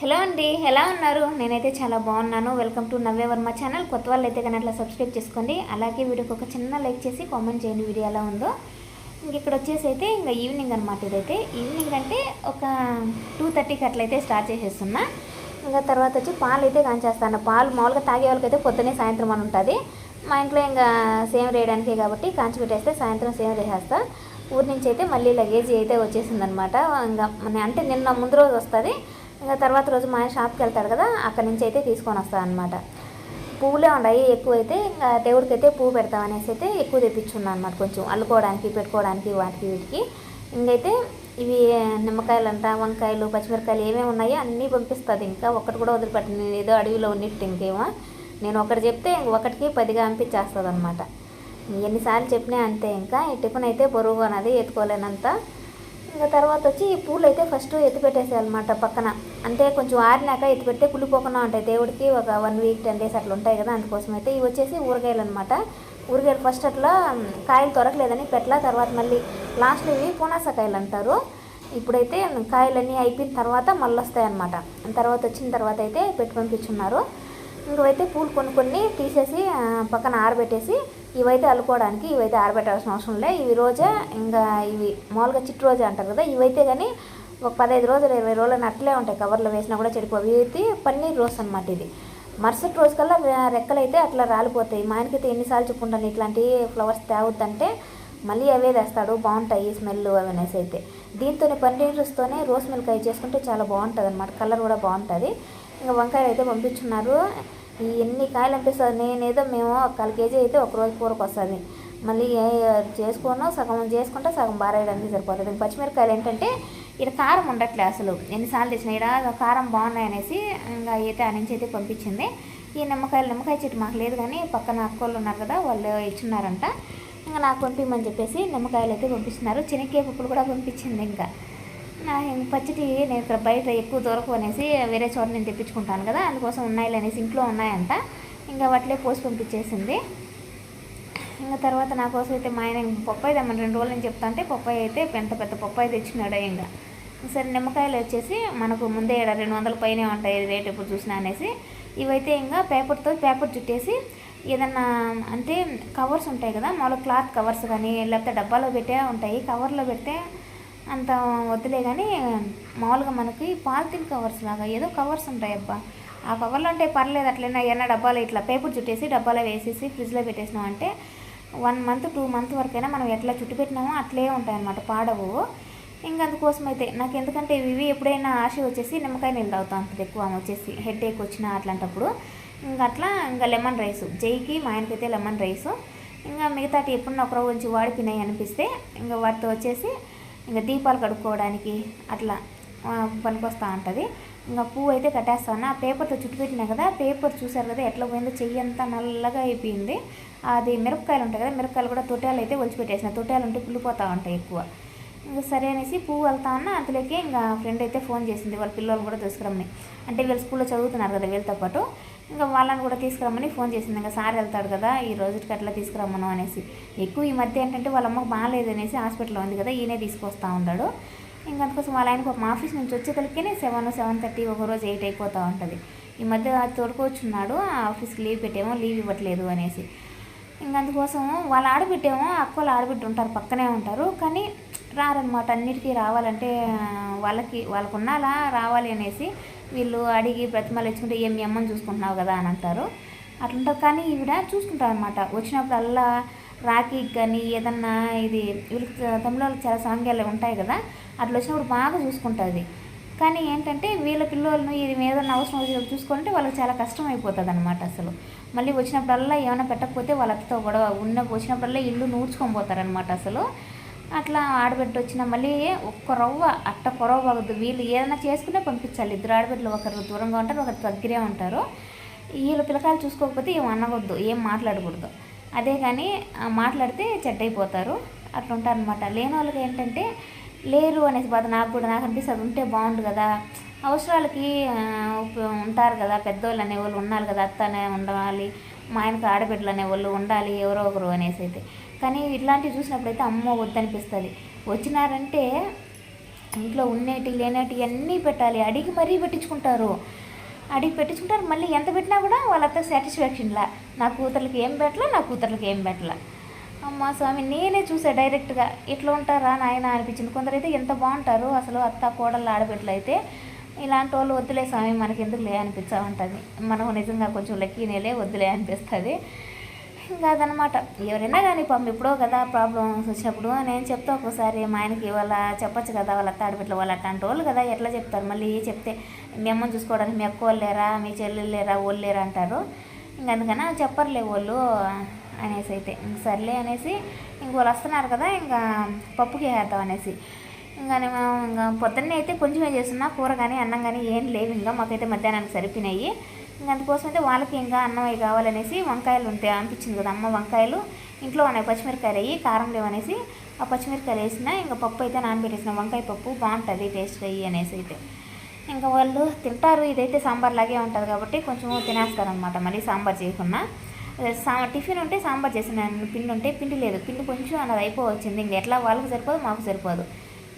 Hello అండి ఎలా ఉన్నారు? నేనైతే చాలా బాగున్నాను. Welcome to Navya Varma channel. కొత్త వాళ్ళు అయితే కానీ అట్లా సబ్స్క్రైబ్ చేసుకోండి. అలాగే వీడియోకి ఒక చిన్న లైక్ చేసి కామెంట్ చేయండి వీడియో ఎలా ఉందో. ఇంక ఇక్కడ వచ్చేసి అయితే ఇంకా ఈవినింగ్ అనమాట ఇదైతే. ఈవినింగ్ అంటే ఒక టూ థర్టీకి అట్లయితే స్టార్ట్ చేసేస్తున్నా. ఇంకా తర్వాత వచ్చి పాలు అయితే కాంచేస్తాను. పాలు మామూలుగా తాగే వాళ్ళకైతే పొద్దున్నే సాయంత్రం అని ఉంటుంది. మా ఇంట్లో ఇంకా సేమ్ వేయడానికే కాబట్టి కాంచి పెట్టేస్తే సాయంత్రం సేమ్ చేసేస్తాను ఊరి నుంచి అయితే మళ్ళీ లగేజీ అయితే వచ్చేసిందనమాట ఇంకా మన- అంటే నిన్న ముందు రోజు వస్తుంది. ఇంకా తర్వాత రోజు మా షాప్కి వెళ్తాడు కదా అక్కడి నుంచి అయితే తీసుకొని వస్తాను అనమాట పువ్వులే ఉన్నాయి ఎక్కువ అయితే ఇంకా దేవుడికైతే పువ్వు పెడతాం అనేసి అయితే ఎక్కువ తెప్పించున్నాను అనమాట కొంచెం. అల్లుకోవడానికి పెట్టుకోవడానికి వాటికి వీటికి. ఇంకైతే ఇవి నిమ్మకాయలు అంట వంకాయలు పచ్చిమిరకాయలు ఏమేమి ఉన్నాయో అన్నీ పంపిస్తుంది. ఇంకా ఒక్కటి కూడా వదిలిపెట్టను. నేను ఏదో అడవిలో ఉన్నట్టు ఇంకేమో. నేను ఒకటి చెప్తే ఇంక ఒకటికి పదిగా పంపించేస్తుంది అనమాట ఎన్నిసార్లు చెప్పినా అంతే. ఇంకా ఈ టిఫిన్ అయితే బరువు అనేది ఎత్తుకోలేనంత ఇంకా తర్వాత వచ్చి ఈ పూలు అయితే ఫస్ట్ ఎత్తిపెట్టేసేయాలన్నమాట పక్కన. అంటే కొంచెం ఆరినాక ఎత్తి కుళ్ళిపోకుండా ఉంటాయి. దేవుడికి ఒక వన్ వీక్ టెన్ డేస్ అట్లా ఉంటాయి కదా అందుకోసం అయితే ఇవి వచ్చేసి ఊరగాయలు అనమాట ఊరగాయలు ఫస్ట్ అట్లా కాయలు దొరకలేదని పెట్టలా తర్వాత మళ్ళీ లాస్ట్లో ఇవి పునాసకాయలు అంటారు. ఇప్పుడైతే కాయలన్నీ అయిపోయిన తర్వాత మళ్ళీ అనమాట తర్వాత వచ్చిన తర్వాత అయితే పెట్టి పంపించున్నారు. ఇంకవైతే పూలు కొన్ని కొన్ని తీసేసి పక్కన ఆరబెట్టేసి ఇవైతే అల్లుకోవడానికి ఇవైతే ఆరబెట్టాల్సిన అవసరం లే. ఇవి రోజా ఇంకా ఇవి మామూలుగా చిట్టు రోజా అంటారు కదా ఇవైతే కానీ ఒక పదహైదు రోజులు ఇరవై రోజులు అట్లే ఉంటాయి. కవర్లో వేసినా కూడా చెడిపోయి ఇవి అయితే పన్నీర్ రోస్ అనమాట ఇది. మరుసటి రోజు కల్లా రెక్కలు అయితే అట్లా రాలిపోతాయి. మా ఆయనకైతే ఎన్నిసార్లు చెప్పుకుంటాను ఇట్లాంటి ఫ్లవర్స్ తేవద్దంటే మళ్ళీ అవే తెస్తాడు బాగుంటాయి స్మెల్ అవి అనేసి అయితే. దీంతోనే పన్నీర్స్తోనే రోస్ మిల్క్ అవి చేసుకుంటే చాలా బాగుంటుంది అనమాట కలర్ కూడా బాగుంటుంది. ఇంకా వంకాయలు అయితే పంపించున్నారు. ఈ ఎన్ని కాయలు అనిపిస్తుంది నేనేదో మేము ఒక కాల్ కేజీ అయితే ఒక రోజు కూరకు వస్తుంది. మళ్ళీ ఏ- చేసుకోను. సగం చేసుకుంటే సగం బారేయడానికి సరిపోతుంది. ఇంక పచ్చిమిరకాయలు ఏంటంటే ఇక్కడ కారం ఉండట్లే అసలు. ఎన్నిసార్లు తెచ్చినా ఇక్కడ కారం బాగున్నాయి అనేసి ఇంకా అయితే ఆ నుంచి అయితే పంపించింది. ఈ నిమ్మకాయలు నిమ్మకాయ చెట్టు మాకు లేదు కానీ పక్కన అక్కోళ్ళు ఉన్నారు కదా వాళ్ళు ఇచ్చున్నారంట. ఇంకా నాకు పంపించమని చెప్పేసి నిమ్మకాయలు అయితే పంపిస్తున్నారు. చెనక్కాయ పప్పులు కూడా పంపించింది ఇంకా. పచ్చటి నేను ఇక్కడ బయట ఎక్కువ దొరకు అనేసి వేరే చోట నేను తెప్పించుకుంటాను కదా అందుకోసం ఉన్నాయి అనేసి ఇంట్లో ఉన్నాయంట. ఇంకా వాటిలో పోసి పంపించేసింది. ఇంకా తర్వాత నా కోసం అయితే మా ఆయన పప్పాయి తెమ్మని రెండు రోజులు నేను చెప్తా అంటే పప్పాయి అయితే పెద్ద పెద్ద పప్పాయి తెచ్చినాడు ఇంకా సరే నిమ్మకాయలు వచ్చేసి మనకు ముందే ఈడ రెండు వందల పైనే ఉంటాయి రేట్ ఎప్పుడు చూసినా అనేసి. ఇవైతే ఇంకా పేపర్తో పేపర్ చుట్టేసి ఏదన్నా అంటే కవర్స్ ఉంటాయి కదా మామూలు క్లాత్ కవర్స్ కానీ లేకపోతే డబ్బాలో పెట్టే ఉంటాయి. కవర్లో పెడితే అంత వద్దులే కానీ మామూలుగా మనకి పాలిథిన్ కవర్స్ లాగా ఏదో కవర్స్ ఉంటాయి అబ్బా ఆ కవర్లు అంటే పర్లేదు అట్లైనా ఏమైనా డబ్బాలో ఇట్లా పేపర్ చుట్టేసి డబ్బాలో వేసేసి ఫ్రిడ్జ్లో పెట్టేసినాం అంటే వన్ మంత్ టూ మంత్ వరకైనా మనం ఎట్లా చుట్టు పెట్టినామో అట్లే ఉంటాయి అన్నమాట పాడవు. ఇంకా అందుకోసం అయితే నాకు ఎందుకంటే ఇవి ఎప్పుడైనా ఆశ వచ్చేసి నిమ్మకాయ నీళ్ళు తాగుతా అంత ఎక్కువ వచ్చేసి హెడ్ ఏక్ వచ్చినా అట్లాంటప్పుడు. ఇంకా అట్లా ఇంకా లెమన్ రైస్ జైకి మా ఆయనకైతే లెమన్ రైస్. ఇంకా మిగతాటి ఎప్పుడన్నా ఒకరోజు కొంచెం వాడిపోయినాయి అనిపిస్తే ఇంకా వాటితో వచ్చేసి ఇంకా దీపాలు కడుక్కోవడానికి అట్లా పనికొస్తూ ఉంటుంది. ఇంకా పువ్వు అయితే కట్టేస్తాను ఆ పేపర్తో చుట్టుపెట్టినా కదా పేపర్ చూసారు కదా ఎట్లా పోయిందో చెయ్యి అంతా నల్లగా అయిపోయింది. అది మిరపకాయలు ఉంటాయి కదా మిరపకాయలు కూడా తొట్టాలు అయితే ఒలిచిపెట్టేసిన. తొట్టాలు ఉంటే కుళ్ళిపోతూ ఉంటాయి ఎక్కువ. సరే అనేసి పువ్వు వెళ్తా అన్న అంతలోకి ఇంకా ఫ్రెండ్ అయితే ఫోన్ చేసింది. వాళ్ళ పిల్లలు కూడా తీసుకురమ్మని. అంటే వీళ్ళు స్కూల్లో చదువుతున్నారు కదా వీళ్ళతో పాటు. ఇంకా వాళ్ళని కూడా తీసుకురమ్మని ఫోన్ చేసింది. ఇంకా సార్ వెళ్తాడు కదా ఈ రోజుకి అట్లా తీసుకురమ్మను అనేసి. ఎక్కువ ఈ మధ్య ఏంటంటే వాళ్ళ అమ్మకు బాగాలేదు అనేసి హాస్పిటల్లో ఉంది కదా ఈయనే తీసుకొస్తా ఉన్నాడు. ఇంకా అందుకోసం వాళ్ళ ఆయనకు మా ఆఫీస్ నుంచి వచ్చేతలకేనే సెవెన్ సెవెన్ థర్టీ ఒక రోజు ఎయిట్ అయిపోతూ ఉంటుంది. ఈ మధ్య తోడుకొచ్చున్నాడు ఆ ఆఫీస్కి లీవ్ పెట్టేమో లీవ్ ఇవ్వట్లేదు అనేసి. ఇంక అందుకోసం వాళ్ళ ఆడబిడ్డేమో అక్కలు ఆడబిడ్డ ఉంటారు పక్కనే ఉంటారు. కానీ రారనమాట అన్నిటికీ రావాలంటే వాళ్ళకి వాళ్ళకు ఉన్నాలా రావాలి అనేసి వీళ్ళు అడిగి ప్రతిమలు ఇచ్చుకుంటే ఏం అమ్మని చూసుకుంటున్నావు కదా అని అంటారు. అట్లుంటారు కానీ ఈవిడ చూసుకుంటారు అనమాట వచ్చినప్పుడల్లా రాఖీ కానీ ఏదన్నా ఇది వీళ్ళకి తమిళ చాలా సాంగ్యాలు ఉంటాయి కదా అట్లా వచ్చినప్పుడు బాగా చూసుకుంటుంది. కానీ ఏంటంటే వీళ్ళ పిల్లలను ఇది ఏదైనా అవసరం వచ్చి చూసుకుంటే వాళ్ళకి చాలా కష్టం అయిపోతుంది అనమాట అసలు. మళ్ళీ వచ్చినప్పుడల్లా ఏమైనా పెట్టకపోతే వాళ్ళతో గొడవ ఉన్న వచ్చినప్పుడల్లా ఇల్లు నూడ్చుకొని పోతారనమాట అసలు. అట్లా ఆడబిడ్డ వచ్చిన మళ్ళీ ఒక్క రవ్వ అట్ట కొరవ వీళ్ళు ఏదైనా చేసుకునే పంపించాలి. ఇద్దరు ఆడబిడ్డలు ఒకరు దూరంగా ఉంటారు ఒకరు దగ్గరే ఉంటారు. వీళ్ళ పిల్లకాయలు చూసుకోకపోతే ఏం అనకూడదు ఏం మాట్లాడకూడదు. అదే కానీ మాట్లాడితే చెడ్డైపోతారు. అట్లా ఉంటారనమాట లేని వాళ్ళకి ఏంటంటే లేరు అనేసి బాధ నాకు కూడా నాకు అనిపిస్తుంది. ఉంటే బాగుండు కదా. అవసరాలకి ఉంటారు కదా. పెద్దోళ్ళు అనేవాళ్ళు ఉండాలి కదా. అత్త అనే ఉండాలి. మా ఆయనకు ఆడబిడ్డలు అనేవాళ్ళు ఉండాలి. ఎవరో ఒకరు అనేసి అయితే. కానీ ఇట్లాంటివి చూసినప్పుడైతే అమ్మ వద్దనిపిస్తుంది. వచ్చినారంటే ఇంట్లో ఉన్నటి లేనటి అన్నీ పెట్టాలి. అడిగి మరీ పెట్టించుకుంటారు. అడిగి పెట్టించుకుంటారు. మళ్ళీ ఎంత పెట్టినా కూడా వాళ్ళంతా సాటిస్ఫాక్షన్లా నా కూతుర్లకి ఏం పెట్టలా నా కూతుర్లకి ఏం పెట్టలా. అమ్మ స్వామి నేనే చూసా డైరెక్ట్గా. ఇట్లా ఉంటారా నాయన అనిపించింది. కొందరైతే ఎంత బాగుంటారు అసలు అత్త కోడళ్ళు ఆడబిడ్డలు అయితే ఇలాంటి వాళ్ళు వద్దులే స్వామి మనకి ఎందుకు లే అనిపించా ఉంటుంది. మనం నిజంగా కొంచెం లక్కీనేలే వద్దులే అనిపిస్తుంది. ఇంకా అదనమాట ఎవరైనా కానీ పాపం ఎప్పుడో కదా ప్రాబ్లమ్స్ వచ్చినప్పుడు నేను చెప్తా ఒక్కోసారి మా ఆయనకి వాళ్ళ చెప్పొచ్చు కదా వాళ్ళ తాడిపెట్ల వాళ్ళు అట్లాంటి వాళ్ళు కదా ఎట్లా చెప్తారు? మళ్ళీ చెప్తే మీ అమ్మని చూసుకోవడానికి మీ అక్క లేరా మీ చెల్లెలు లేరా వాళ్ళు లేరా? అంటారు. ఇంక అందుకని చెప్పర్లే వాళ్ళు అనేసి అయితే. ఇంక సర్లే అనేసి ఇంక వాళ్ళు వస్తున్నారు కదా ఇంకా పప్పుకి వేద్దాం అనేసి. ఇంకా నేను ఇంకా పొద్దున్నే అయితే కొంచెమే చేస్తున్నా కూర కానీ అన్నం కానీ ఏం లేవు. ఇంకా మాకైతే మధ్యాహ్నానికి సరిపోయినాయి. అందుకోసం అయితే వాళ్ళకి ఇంకా అన్నం కావాలనేసి వంకాయలు ఉంటాయి అనిపించింది కదా అమ్మ వంకాయలు. ఇంట్లో ఉన్నాయి పచ్చిమిరకాయలు అయ్యి కారం లేవనేసి ఆ పచ్చిమిరకాయలు వేసిన ఇంకా పప్పు అయితే నానబెట్టేసిన. వంకాయ పప్పు బాగుంటుంది టేస్ట్ అయ్యి అనేసి అయితే. ఇంకా వాళ్ళు తింటారు ఇదైతే సాంబార్ లాగే ఉంటుంది కాబట్టి కొంచెం తినేస్తారు అనమాట మళ్ళీ సాంబార్ చేయకుండా. సా టిఫిన్ ఉంటే సాంబార్ చేసిన పిండి ఉంటే పిండి లేదు. పిండి కొంచెం అన్నది అయిపోవచ్చింది. ఇంకా ఎట్లా వాళ్ళకి సరిపోదు మాకు సరిపోదు.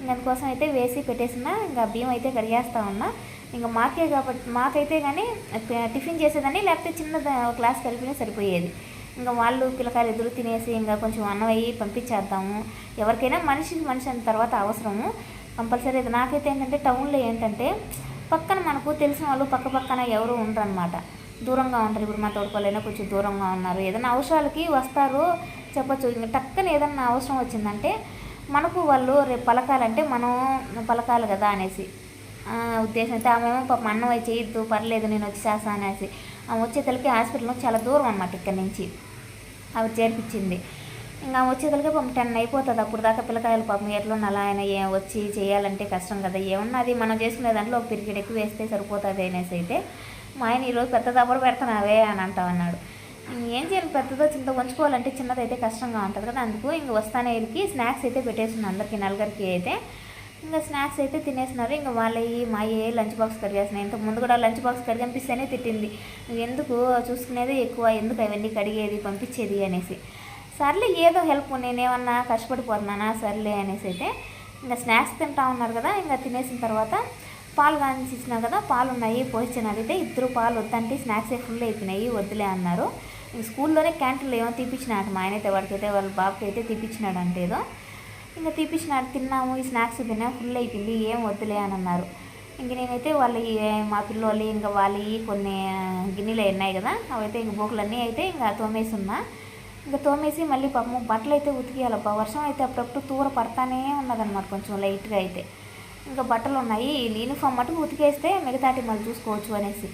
ఇంకా అందుకోసం అయితే వేసి పెట్టేసిన ఇంకా బియ్యం అయితే కడిగేస్తా ఉన్నా. ఇంకా మాకే కాబట్టి మాకైతే కానీ టిఫిన్ చేసేదని లేకపోతే చిన్న క్లాస్ కలిపినా సరిపోయేది. ఇంకా వాళ్ళు పిల్లకాయలు ఎదురు తినేసి ఇంకా కొంచెం అన్నం అయ్యి పంపించేద్దాము. ఎవరికైనా మనిషికి మనిషి అన్న తర్వాత అవసరము. కంపల్సరీ అది. నాకైతే ఏంటంటే టౌన్లో ఏంటంటే పక్కన మనకు తెలిసిన వాళ్ళు పక్క పక్కన ఎవరు ఉండరు అనమాట దూరంగా ఉంటారు. ఇప్పుడు మా తోడుకోలేనా కొంచెం దూరంగా ఉన్నారు. ఏదైనా అవసరాలకి వస్తారు. చెప్పొచ్చు. ఇంకా టక్కన ఏదన్నా అవసరం వచ్చిందంటే మనకు వాళ్ళు రేపు పలకాలంటే మనం పలకాలి కదా అనేసి. ఉద్దేశం అయితే ఆమె పాపం అన్నం అయి చేయొద్దు పర్లేదు నేను వచ్చి అనేసి. ఆమె వచ్చేతలకి హాస్పిటల్ చాలా దూరం అనమాట ఇక్కడ నుంచి. ఆవిడ చేర్పించింది. ఇంకా ఆమె వచ్చేతలకి పాపం టెన్ అయిపోతుంది. అప్పుడు దాకా పిల్లకాయలు పాపం ఎట్లున్న అలా ఆయన ఏ వచ్చి చేయాలంటే కష్టం కదా. ఏమన్నా అది మనం చేసుకునే దాంట్లో ఒక పిరికిడ్ ఎక్కువ వేస్తే సరిపోతుంది అనేసి అయితే మా ఆయన ఈరోజు పెద్ద దబ్బరు పెడుతున్నావే అని అంటా అన్నాడు ఏం చేయాలి? పెద్దదో చింత ఉంచుకోవాలంటే చిన్నదైతే కష్టంగా ఉంటుంది కదా. అందుకు ఇంక వస్తానే స్నాక్స్ అయితే పెట్టేస్తున్నాను అందరికీ నలుగురికి అయితే. ఇంకా స్నాక్స్ అయితే తినేసినారు ఇంకా వాళ్ళవి మా ఏ లంచ్ బాక్స్ కడిగేసినాయి ఇంతకు ముందు కూడా లంచ్ బాక్స్ కడిగనిపిస్తేనే తిట్టింది. నువ్వు ఎందుకు చూసుకునేది ఎక్కువ? ఎందుకు అవన్నీ కడిగేది పంపించేది అనేసి. సర్లే ఏదో హెల్ప్ నేనేమన్నా కష్టపడిపోతున్నానా? సర్లే అనేసి అయితే ఇంకా స్నాక్స్ తింటా ఉన్నారు కదా. ఇంకా తినేసిన తర్వాత పాలు కానిసి ఇచ్చినా కదా. పాలు ఉన్నాయి పోయించిన అడిగితే ఇద్దరు పాలు వద్దంటే స్నాక్సే ఫుల్ అయిపోయినాయి వద్దులే అన్నారు. ఇంక స్కూల్లోనే క్యాంటీన్లో ఏమో తీపిచ్చినాడు మా ఆయనైతే వాడికైతే వాళ్ళ బాబుకి అయితే తీపించినాడు అంటేదో ఇంకా తీపిచ్చినాడు తిన్నాము ఈ స్నాక్స్ తిన్నాము ఫుల్ అయిపోయింది ఏం వద్దులే అని అన్నారు. ఇంక నేనైతే వాళ్ళ మా పిల్లోళ్ళు ఇంకా వాళ్ళు కొన్ని గిన్నెలు ఉన్నాయి కదా అవైతే ఇంక బోకులన్నీ అయితే ఇంకా తోమేసి ఉన్నా ఇంకా తోమేసి మళ్ళీ పాపం బట్టలు అయితే ఉతికేయాలబ్బా వర్షం అయితే అప్పుడప్పుడు తూర పడతానే ఉన్నదన్నమాట కొంచెం లైట్గా అయితే. ఇంకా బట్టలు ఉన్నాయి యూనిఫామ్ మటుకు ఉతికేస్తే మిగతాటి మళ్ళీ చూసుకోవచ్చు అనేసి.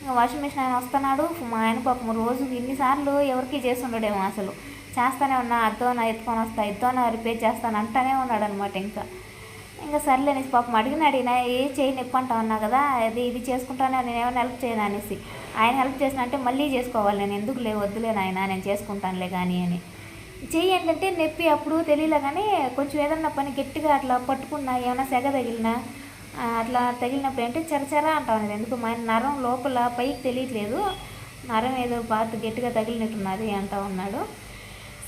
ఇంకా వాషింగ్ మిషన్ ఆయన వస్తున్నాడు మా ఆయన పాపం రోజు ఇన్నిసార్లు ఎవరికి చేసి ఉండడేమో అసలు. చేస్తానే ఉన్నా అద్దోన ఎత్తుకొని వస్తా ఇద్దోన రిపేర్ చేస్తాను అంటానే ఉన్నాడు అనమాట ఇంకా. ఇంకా సర్లే అనేసి పాపం అడిగిన అడిగిన ఏ చేయి నొప్పి ఉన్నా కదా అది ఇది చేసుకుంటానే నేను ఏమైనా హెల్ప్ చేయను అనేసి. ఆయన హెల్ప్ చేసిన అంటే మళ్ళీ చేసుకోవాలి నేను ఎందుకు లే వద్దులే నాయన నేను చేసుకుంటానులే కానీ అని. చెయ్యి ఏంటంటే నొప్పి అప్పుడు తెలియలే కానీ కొంచెం ఏదన్నా పని గట్టిగా అట్లా పట్టుకున్నా ఏమైనా సెగ తగిలినా అట్లా తగిలినప్పుడు ఏంటంటే చరచరా అంటాం ఉన్నది ఎందుకు? మా నరం లోపల పైకి తెలియట్లేదు. నరం ఏదో బాగా గట్టిగా తగిలినట్టున్నది అంటా ఉన్నాడు.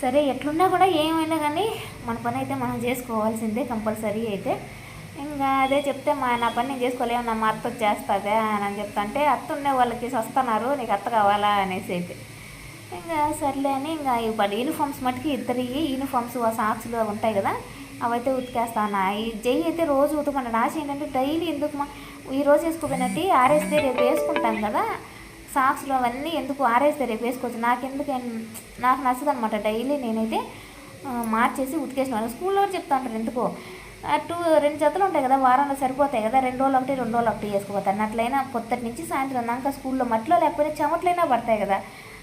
సరే ఎట్లున్నా కూడా ఏమైనా కానీ మన పని అయితే మనం చేసుకోవాల్సిందే కంపల్సరీ అయితే. ఇంకా అదే చెప్తే మా నా పని నేను చేసుకోలేము నా మా అత్త వచ్చేస్తుంది అని చెప్తా అంటే అత్త ఉండే వాళ్ళకి వస్తున్నారు నీకు అత్త కావాలా అనేసి అయితే. ఇంకా సర్లే అని ఇంకా ఇప్పుడు యూనిఫామ్స్ మటుకి ఇద్దరి యూనిఫామ్స్ ఆ సాక్స్లు అవి ఉంటాయి కదా అవైతే ఉతికేస్తాను ఈ జై అయితే రోజు ఉతకండి ఆశ ఏంటంటే డైలీ ఎందుకు మా ఈ రోజు వేసుకోపోయినట్టు ఆరేస్తే రేపు వేసుకుంటాం కదా సాక్స్లు అవన్నీ ఎందుకు ఆరేస్తే రేపు వేసుకోవచ్చు? నాకెందుకు నాకు నచ్చదు అనమాట డైలీ నేనైతే మార్చేసి ఉతికేసిన స్కూల్లో కూడా చెప్తా ఉంటారు ఎందుకో టూ రెండు జతలు ఉంటాయి కదా వారంలో సరిపోతాయి కదా రెండు రోజులు ఒకటి రెండు రోజులు ఒకటి వేసుకోపోతాను అట్లయినా పొద్దుటి నుంచి సాయంత్రం దాకా స్కూల్లో మట్లో లేకపోతే చెమట్లైనా పడతాయి కదా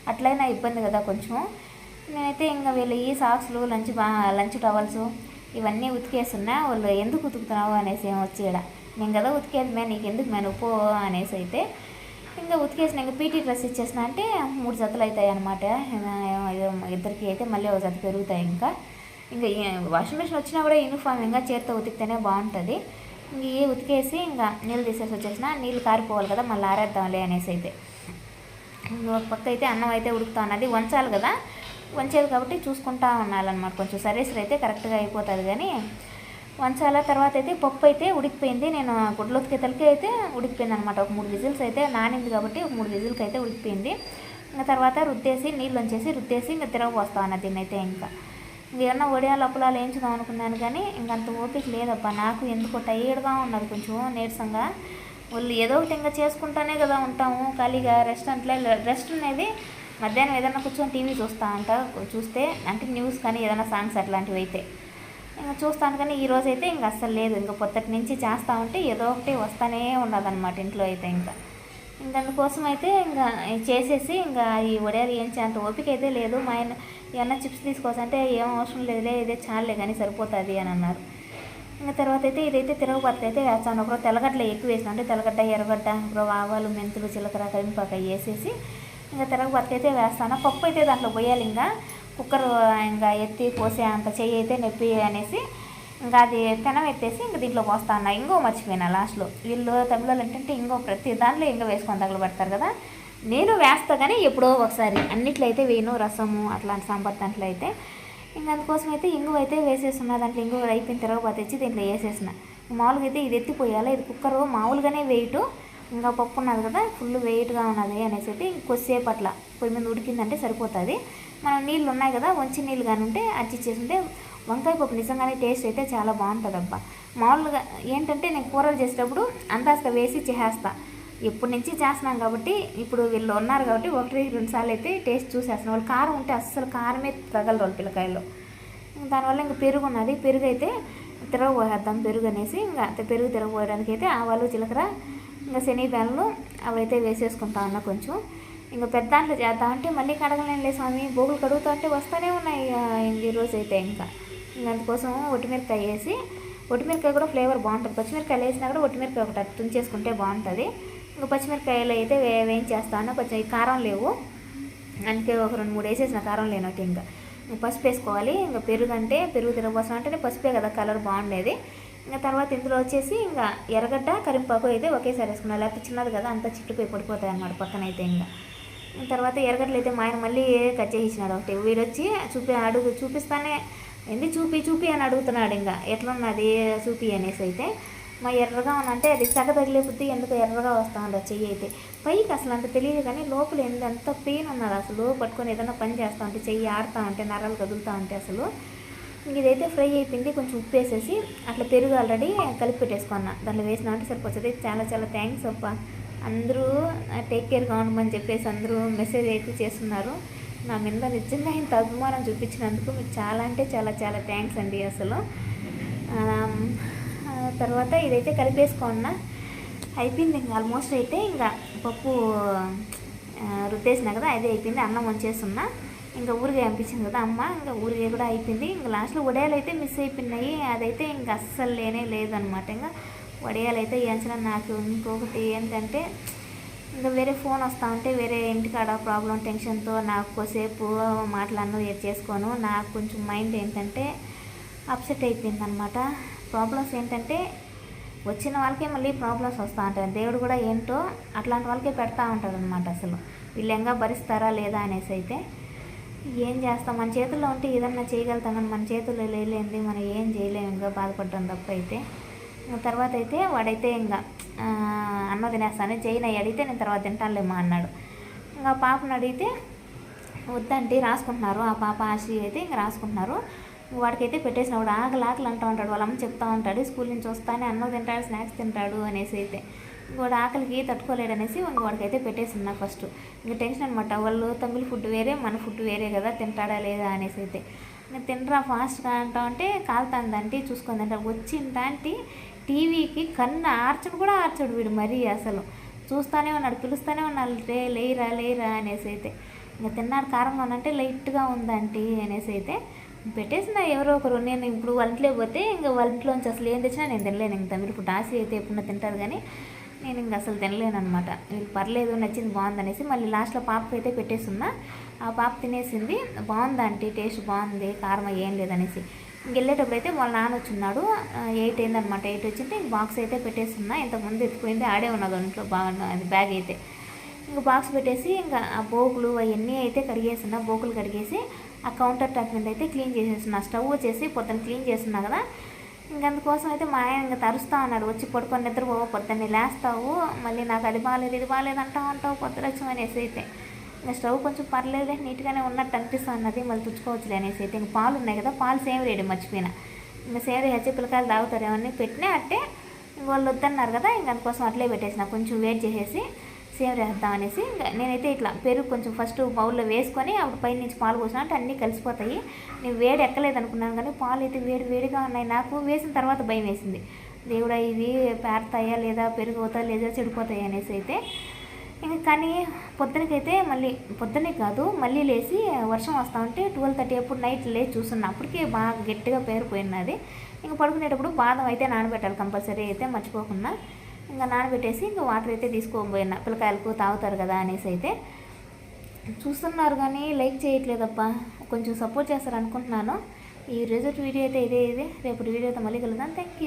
అట్లయినా ఇబ్బంది కదా కొంచెం. నేనైతే ఇంకా వీళ్ళు ఈ సాక్స్లు లంచ్ బా లంచ్ టవల్స్ ఇవన్నీ ఉతికేస్తున్నా వాళ్ళు ఎందుకు ఉతుకుతున్నావు అనేసి ఏం ఇక్కడ నేను కదా ఉతికేది మే నీకు ఎందుకు మే నువ్వు అనేసి అయితే ఇంకా ఉతికేసిన ఇంకా పీటీ డ్రెస్ ఇచ్చేసిన అంటే మూడు జతలు అవుతాయి అనమాట ఇద్దరికి అయితే మళ్ళీ ఒక జత పెరుగుతాయి ఇంకా. ఇంకా వాషింగ్ మిషన్ వచ్చినా కూడా యూనిఫామ్ ఇంకా చేత్తో ఉతికితేనే బాగుంటుంది. ఇంక ఏ ఉతికేసి ఇంకా నీళ్ళు తీసేసి వచ్చేసిన నీళ్ళు కారిపోవాలి కదా మళ్ళీ ఆరేద్దాంలే అనేసి అయితే. ఇంక ఒక పక్క అయితే అన్నం అయితే ఉడుకుతా ఉన్నది. వంచాలి కదా వంచేది కాబట్టి చూసుకుంటా ఉండాలన్నమాట. కొంచెం సరే అయితే కరెక్ట్గా అయిపోతుంది కానీ వంచాల తర్వాత అయితే పప్పు అయితే ఉడికిపోయింది. నేను గుడ్లొత్తికేతలకి అయితే ఉడికిపోయింది అనమాట ఒక మూడు విజిల్స్ అయితే నానింది కాబట్టి ఒక మూడు విజిల్కి అయితే ఉడికిపోయింది. ఇంకా తర్వాత రుద్దేసి నీళ్ళు వచ్చేసి రుద్దేసి ఇంకా తిరగపోస్తా అన్న దీన్ని అయితే ఇంకా ఇంకేమన్నా వడియాలు అప్పులాలు వేయించుదాం అనుకున్నాను కానీ ఇంకంత ఓపిక లేదబ్బా. నాకు ఎందుకో టైర్డ్గా ఉన్నది కొంచెం నీరసంగా. వాళ్ళు ఏదో ఒకటి ఇంకా చేసుకుంటానే కదా ఉంటాము. ఖాళీగా రెస్టారెంట్లో రెస్ట్ అనేది మధ్యాహ్నం ఏదైనా కూర్చొని టీవీ చూస్తా అంట. చూస్తే అంటే న్యూస్ కానీ ఏదైనా సాంగ్స్ అట్లాంటివి అయితే. ఇంకా చూస్తాను కానీ ఈ అయితే ఇంకా అస్సలు లేదు. ఇంకా పొత్తటి నుంచి చేస్తూ ఉంటే ఏదో ఒకటి వస్తానే ఉండదన్నమాట ఇంట్లో అయితే ఇంకా. ఇంకా అందుకోసం అయితే ఇంకా చేసేసి ఇంకా ఈ వడేది ఏం అంత ఓపిక అయితే లేదు. మా ఆయన ఏమన్నా చిప్స్ తీసుకోవచ్చంటే ఏం అవసరం లేదులే ఇదే చాలే కానీ సరిపోతుంది అని అన్నారు. ఇంకా తర్వాత అయితే ఇదైతే తిరగబత్త అయితే వేస్తాను. ఒకరోజు తెల్లగడ్డలు ఎక్కువ వేసిన అంటే తెల్లగడ్డ ఎర్రగడ్డ ఒకరోజు ఆవాలు మెంతులు జీలకర్ర కరింపాక వేసేసి ఇంకా తిరగబత్త అయితే వేస్తాను. పప్పు అయితే దాంట్లో పోయాలి ఇంకా. కుక్కర్ ఇంకా ఎత్తి పోసే అంత చెయ్యి అయితే నొప్పి అనేసి ఇంకా అది పెనం ఎత్తేసి ఇంకా దీంట్లో పోస్తా అన్న. ఇంకో మర్చిపోయినా లాస్ట్లో. వీళ్ళు తమిళలో ఏంటంటే ఇంకో ప్రతి దాంట్లో ఇంకో వేసుకొని తగలబెడతారు కదా. నేను వేస్తా కానీ ఎప్పుడో ఒకసారి. అన్నిట్లో అయితే వేయను. రసము అట్లాంటి సాంబార్ దాంట్లో అయితే. ఇంకా అందుకోసం అయితే ఇంగువ అయితే వేసేస్తున్నా. దాంట్లో ఇంగువ అయిపోయిన తర్వాత తెచ్చి దీంట్లో వేసేసిన మామూలుగా అయితే ఇది ఎత్తిపోయాలి. ఇది కుక్కర్ మామూలుగానే వెయిట్. ఇంకా పప్పు ఉన్నది కదా ఫుల్ వెయిట్గా ఉన్నది అనేసి అయితే ఇంకొద్దిసేపు అట్లా పొయ్యి మీద ఉడికిందంటే సరిపోతుంది. మనం నీళ్ళు ఉన్నాయి కదా వంచి నీళ్ళు కానీ ఉంటే అడ్జస్ట్ చేసుకుంటే వంకాయ పప్పు నిజంగానే టేస్ట్ అయితే చాలా బాగుంటుందబ్బా. మామూలుగా ఏంటంటే నేను కూరలు చేసేటప్పుడు అందాస్త వేసి చేసేస్తా. ఎప్పటి నుంచి చేస్తున్నాం కాబట్టి ఇప్పుడు వీళ్ళు ఉన్నారు కాబట్టి ఒకటి రెండు సార్లు అయితే టేస్ట్ చూసేస్తాను వాళ్ళు కారం ఉంటే అస్సలు కారమే తగలరు వాళ్ళు పిల్లకాయలు దానివల్ల ఇంకా పెరుగు ఉన్నది. పెరుగు అయితే తిరగబోయేద్దాం పెరుగు అనేసి ఇంకా పెరుగు తిరగబోయడానికి అయితే ఆవాలు జీలకర్ర ఇంకా శనగదానులు అవైతే వేసేసుకుంటా ఉన్నా కొంచెం. ఇంకా పెద్ద దాంట్లో చేద్దాం అంటే మళ్ళీ కడగలేనులే స్వామి బోగులు కడుగుతా అంటే వస్తూనే ఉన్నాయి ఈ రోజు అయితే ఇంకా. ఇంకా అందుకోసం ఒట్టిమిరకాయ వేసి ఒట్టిమిరకాయ కూడా ఫ్లేవర్ బాగుంటుంది. పచ్చిమిరకాయలు వేసినా కూడా ఒట్టిమిరకాయ ఒకటి తుంచేసుకుంటే బాగుంటుంది. ఇంకా పచ్చిమిరకాయలు అయితే వే వేయించేస్తాను. కొంచెం కారం లేవు. అందుకే ఒక రెండు మూడు వేసేసిన కారం లేనట్టు ఇంకా. పసుపు వేసుకోవాలి. ఇంకా పెరుగు అంటే పెరుగు తినకోసం అంటేనే పసుపే కదా కలర్ బాగుండేది. ఇంకా తర్వాత ఇందులో వచ్చేసి ఇంకా ఎర్రగడ్డ కరింపాకు అయితే ఒకేసారి వేసుకున్నాను లేకపోతే చిన్నది కదా అంతా చిట్టుపోయి పడిపోతాయి అన్నమాట పక్కన అయితే ఇంకా. తర్వాత ఎర్రగడ్డలు అయితే మా ఆయన మళ్ళీ కట్ చేసినాడు ఒకటి వీడు వచ్చి చూపి అడుగు చూపిస్తానే ఏంది చూపి చూపి అని అడుగుతున్నాడు ఇంకా. ఎట్లున్నది చూపి అనేసి అయితే మా ఎర్రగా అంటే అది సగ తగిలిపోతే ఎందుకు ఎర్రగా వస్తా ఉండదు చెయ్యి అయితే. పైకి అసలు అంత తెలియదు కానీ లోపల ఎంత పెయిన్ ఉన్నది అసలు. పట్టుకొని ఏదైనా పని చేస్తూ ఉంటే చెయ్యి ఆడుతూ ఉంటే నరాలు కదులుతూ ఉంటే అసలు. ఇదైతే ఫ్రై అయిపోయింది. కొంచెం ఉప్పు వేసేసి అట్లా పెరుగు ఆల్రెడీ కలిపి పెట్టేసుకున్నా. దాంట్లో వేసిన అంటే సరిపోతుంది. చాలా చాలా థ్యాంక్స్ అప్ప అందరూ టేక్ కేర్గా ఉండమని చెప్పేసి అందరూ మెసేజ్ అయితే చేస్తున్నారు. నా మీద నిజంగా ఇంత అభిమానం చూపించినందుకు మీకు చాలా అంటే చాలా చాలా థ్యాంక్స్ అండి అసలు. తర్వాత ఇదైతే కలిపేసుకున్నా. అయిపోయింది ఇంకా ఆల్మోస్ట్ అయితే ఇంకా పప్పు రుద్దేసిన కదా అదే అయిపోయింది. అన్నం వంచేస్తున్నా. ఇంకా ఊరిగా అనిపించింది కదా అమ్మ ఇంకా ఊరిగా కూడా అయిపోయింది. ఇంకా లాస్ట్లో వడియాలు అయితే మిస్ అయిపోయినాయి. అదైతే ఇంకా అస్సలు లేనే లేదనమాట ఇంకా వడియాలు అయితే నాకు ఇంకొకటి ఏంటంటే ఇంకా వేరే ఫోన్ వస్తూ ఉంటే వేరే ఇంటికాడ ప్రాబ్లం టెన్షన్తో నాకు కొద్దిసేపు మాట్లాడను చేసుకోను. నాకు కొంచెం మైండ్ ఏంటంటే అప్సెట్ అయిపోయింది అనమాట ప్రాబ్లమ్స్ ఏంటంటే వచ్చిన వాళ్ళకే మళ్ళీ ప్రాబ్లమ్స్ వస్తూ ఉంటాయి. దేవుడు కూడా ఏంటో అట్లాంటి వాళ్ళకే పెడతా ఉంటాడు అనమాట అసలు. వీళ్ళు ఎంగా భరిస్తారా లేదా అనేసి అయితే ఏం చేస్తాం? మన చేతుల్లో ఉంటే ఏదన్నా చేయగలుగుతాం కానీ మన చేతుల్లో లేలేంది మనం ఏం చేయలేము ఇంకా బాధపడ్డాం తప్ప అయితే తర్వాత అయితే వాడైతే ఇంకా అన్న తినేస్తాను. చేయని అడిగితే నేను తర్వాత తింటానులేమ్మా అన్నాడు. ఇంకా పాపను అడిగితే వద్దంటే రాసుకుంటున్నారు. ఆ పాప ఆశి అయితే ఇంకా రాసుకుంటున్నారు. వాడికైతే పెట్టేసినప్పుడు ఆకలి ఆకలి అంటూ ఉంటాడు. వాళ్ళ అమ్మ చెప్తా ఉంటాడు స్కూల్ నుంచి వస్తానే అన్నం తింటాడు స్నాక్స్ తింటాడు అనేసి అయితే. ఇంకోటి ఆకలికి తట్టుకోలేడు అనేసి వాడికైతే పెట్టేసింది ఫస్ట్. ఇంకా టెన్షన్ అనమాట వాళ్ళు తమిళ ఫుడ్ వేరే మన ఫుడ్ వేరే కదా తింటాడా లేదా అనేసి అయితే. ఇంకా తినరా ఫాస్ట్గా అంటా ఉంటే కాలుతుందంటే చూసుకుందంటే వచ్చిందంటే టీవీకి కన్ను ఆర్చడు కూడా ఆర్చడు వీడు మరీ అసలు. చూస్తూనే ఉన్నాడు పిలుస్తూనే ఉన్నాడు రే లేరా లేరా అనేసి అయితే. ఇంకా తిన్నాడు కారంగా ఉందంటే లైట్గా ఉందంటే అనేసి అయితే. పెట్టేసిన ఎవరో ఒకరు. నేను ఇప్పుడు వంటలే పోతే ఇంకా వంటలోంచి అసలు ఏం తెచ్చినా నేను తినలేను. ఇంకా మీరు ఇప్పుడు ఆశ అయితే ఎప్పుడన్నా తింటారు కానీ నేను ఇంక అసలు తినలేను అనమాట వీళ్ళు పర్లేదు నచ్చింది బాగుందనేసి మళ్ళీ లాస్ట్లో పాపకి అయితే పెట్టేస్తున్నా ఆ పాప తినేసింది. బాగుందంటే టేస్ట్ బాగుంది కారం ఏం లేదనేసి వెళ్ళేటప్పుడు అయితే వాళ్ళ నాన్న వచ్చిన్నాడు. ఎయిట్ అయిందనమాట ఎయిట్ వచ్చింటే ఇంక బాక్స్ అయితే పెట్టేస్తున్నా. ఇంతకుముందు ఎత్తుకుపోయింది. ఆడే ఉన్నది ఇంట్లో. బాగా అది బ్యాగ్ అయితే. ఇంకా బాక్స్ పెట్టేసి ఇంకా ఆ బోకులు అవన్నీ అయితే కడిగేస్తున్నా. బోకులు కడిగేసి ఆ కౌంటర్ టాప్ మీద అయితే క్లీన్ చేసేస్తున్నా. స్టవ్ వచ్చేసి పొద్దున క్లీన్ చేస్తున్నా కదా. ఇంక అందుకోసం అయితే మా ఆయన ఇంకా తరుస్తా ఉన్నాడు. వచ్చి పడుకొని నిద్రపోవు పొద్దున్నే లేస్తావు. మళ్ళీ నాకు అది బాగాలేదు ఇది బాగాలేదు అంటావు అంటావు పొద్దులక్ష్యం అనేసి అయితే. స్టవ్ కొంచెం పర్లేదు నీట్గానే ఉన్నట్టు అనిపిస్తుంది. అన్నది మళ్ళీ తుచ్చుకోవచ్చులే అనేసి అయితే ఇంక పాలు ఉన్నాయి కదా పాలు సేమ్ రేడి మర్చిపోయినా. ఇంకా సేమ్ హెచ్చి పిల్లకాయలు తాగుతారేమని పెట్టినా అంటే వాళ్ళు వద్దన్నారు కదా ఇంక అందుకోసం అట్లే పెట్టేసిన. కొంచెం వేడి చేసేసి సేమ్ వేద్దాం అనేసి ఇంకా నేనైతే ఇట్లా పెరుగు కొంచెం ఫస్ట్ బౌల్లో వేసుకొని అప్పుడు పైన నుంచి పాలు పోసిన అంటే అన్నీ కలిసిపోతాయి. నేను వేడి ఎక్కలేదు అనుకున్నాను కానీ పాలు అయితే వేడి వేడిగా ఉన్నాయి. నాకు వేసిన తర్వాత భయం వేసింది. దేవుడా ఇవి పేరుతాయా లేదా పెరుగు అవుతా లేదా చెడిపోతాయి అనేసి అయితే ఇంకా కానీ పొద్దునకైతే మళ్ళీ పొద్దునే కాదు మళ్ళీ లేచి వర్షం వస్తా ఉంటే ట్వెల్వ్ థర్టీ అప్పుడు నైట్ లేచి చూస్తున్నా. అప్పటికే బాగా గట్టిగా పేరుపోయినది ఇంకా పడుకునేటప్పుడు బాదం అయితే నానబెట్టాలి కంపల్సరీ అయితే మర్చిపోకుండా. ఇంకా నానబెట్టేసి ఇంకా వాటర్ అయితే తీసుకోబోయినా పిల్లకాయలకు తాగుతారు కదా అనేసి అయితే. చూస్తున్నారు కానీ లైక్ చేయట్లేదప్పా కొంచెం సపోర్ట్ చేస్తారు అనుకుంటున్నాను ఈ రిజల్ట్ వీడియో అయితే ఇదే ఇదే. రేపు వీడియో అయితే మళ్ళీ కలుద్దాం. Thank you